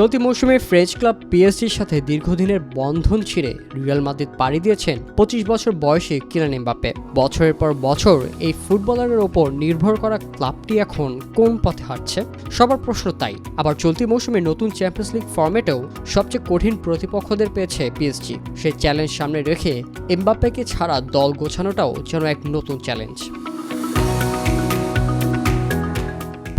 চলতি মৌসুমে French club পিএসজির সাথে দীর্ঘদিনের বন্ধন ছিঁড়ে রিয়াল মাদ্রিদ পাড়ি দিয়েছেন পঁচিশ বছর বয়সী কিরান এমবাপ্পে। বছরের পর বছর এই ফুটবলারের ওপর নির্ভর করা ক্লাবটি এখন কোন পথে হাঁটছে? সবার প্রশ্ন তাই। আবার চলতি মৌসুমে নতুন চ্যাম্পিয়ন্স লিগ ফর্মেটেও সবচেয়ে কঠিন প্রতিপক্ষদের পেয়েছে পিএসজি। সেই চ্যালেঞ্জ সামনে রেখে এমবাপ্পেকে ছাড়া দল গোছানোটাও যেন এক নতুন চ্যালেঞ্জ।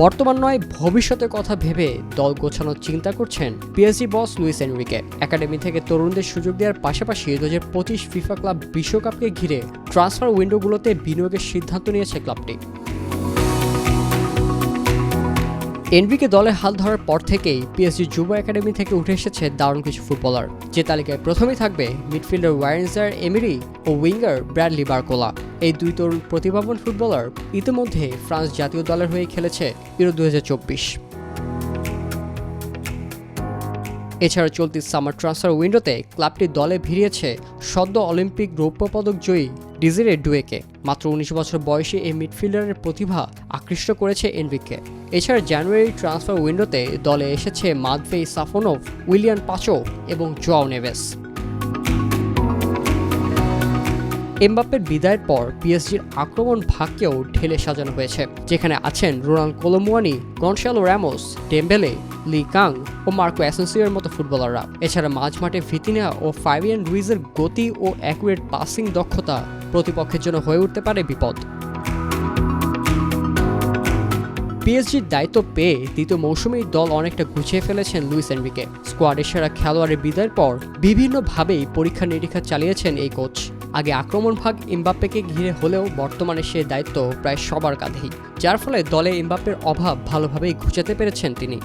বর্তমান নয় ভবিষ্যতের কথা ভেবে দল গোছানোর চিন্তা করছেন PSG boss Luis Enrique. Academy থেকে তরুণদের সুযোগ দেওয়ার পাশাপাশি দু হাজার পঁচিশ ফিফা ক্লাব বিশ্বকাপকে ঘিরে ট্রান্সফার উইন্ডোগুলোতে বিনিয়োগের সিদ্ধান্ত নিয়েছে ক্লাবটি। এনবিকে দলে হাল ধরার পর থেকেই পিএসজি যুব একাডেমি থেকে উঠে এসেছে দারুণ কিছু ফুটবলার। যে তালিকায় প্রথমেই থাকবে মিডফিল্ডার ওয়ারেন্সার এমিরি ও উইঙ্গার ব্র্যাডলি বার্কোলা। এই দুই তরুণ প্রতিভাবান ফুটবলার ইতিমধ্যে ফ্রান্স জাতীয় দলের হয়ে খেলেছে ইউরো দু হাজার চব্বিশ। এছাড়া চলতি সামার ট্রান্সফার উইন্ডোতে ক্লাবটি দলে ভিড়িয়েছে সদ্য অলিম্পিক রৌপ্য পদক জয়ী ডিজিরে ডুয়েকে। মাত্র উনিশ বছর বয়সে এই মিডফিল্ডারের প্রতিভা আকৃষ্ট করেছে এনভিকে। এছাড়া জানুয়ারি ট্রান্সফার উইন্ডোতে দলে এসেছে মাদভেই সাফোনভ, উইলিয়ান পাচো এবং জোয়াও নেভেস। এমবাপ্পের বিদায়ের পর পিএসজির আক্রমণ ভাগকেও ঢেলে সাজানো হয়েছে, যেখানে আছেন Randal Kolo Muani Gonçalo Ramos, Dembele, Lee Kang ও মার্কো অ্যাসেন্সিওর মতো ফুটবলাররা। এছাড়া মাঝমাঠে ভিতিনা ও ফাইভিয়ান রুইজের গতি ও অ্যাকুরেট পাসিং দক্ষতা প্রতিপক্ষের জন্য হয়ে উঠতে পারে বিপদ। পিএসজির দায়িত্ব পেয়ে দ্বিতীয় মৌসুমেই দল অনেকটা গুছিয়ে ফেলেছেন লুইস এনরিকে। স্কোয়াডের সেরা খেলোয়াড়ের বিদায়ের পর বিভিন্নভাবেই পরীক্ষা নিরীক্ষা চালিয়েছেন এই কোচ। আগে আক্রমণ ভাগ এমবাপ্পেকে ঘিরে হলেও বর্তমানে সে দায়িত্ব প্রায় সবার কাঁধেই, যার ফলে দলে এমবাপ্পের অভাব ভালোভাবেই ঘুচাতে পেরেছেন তিনি।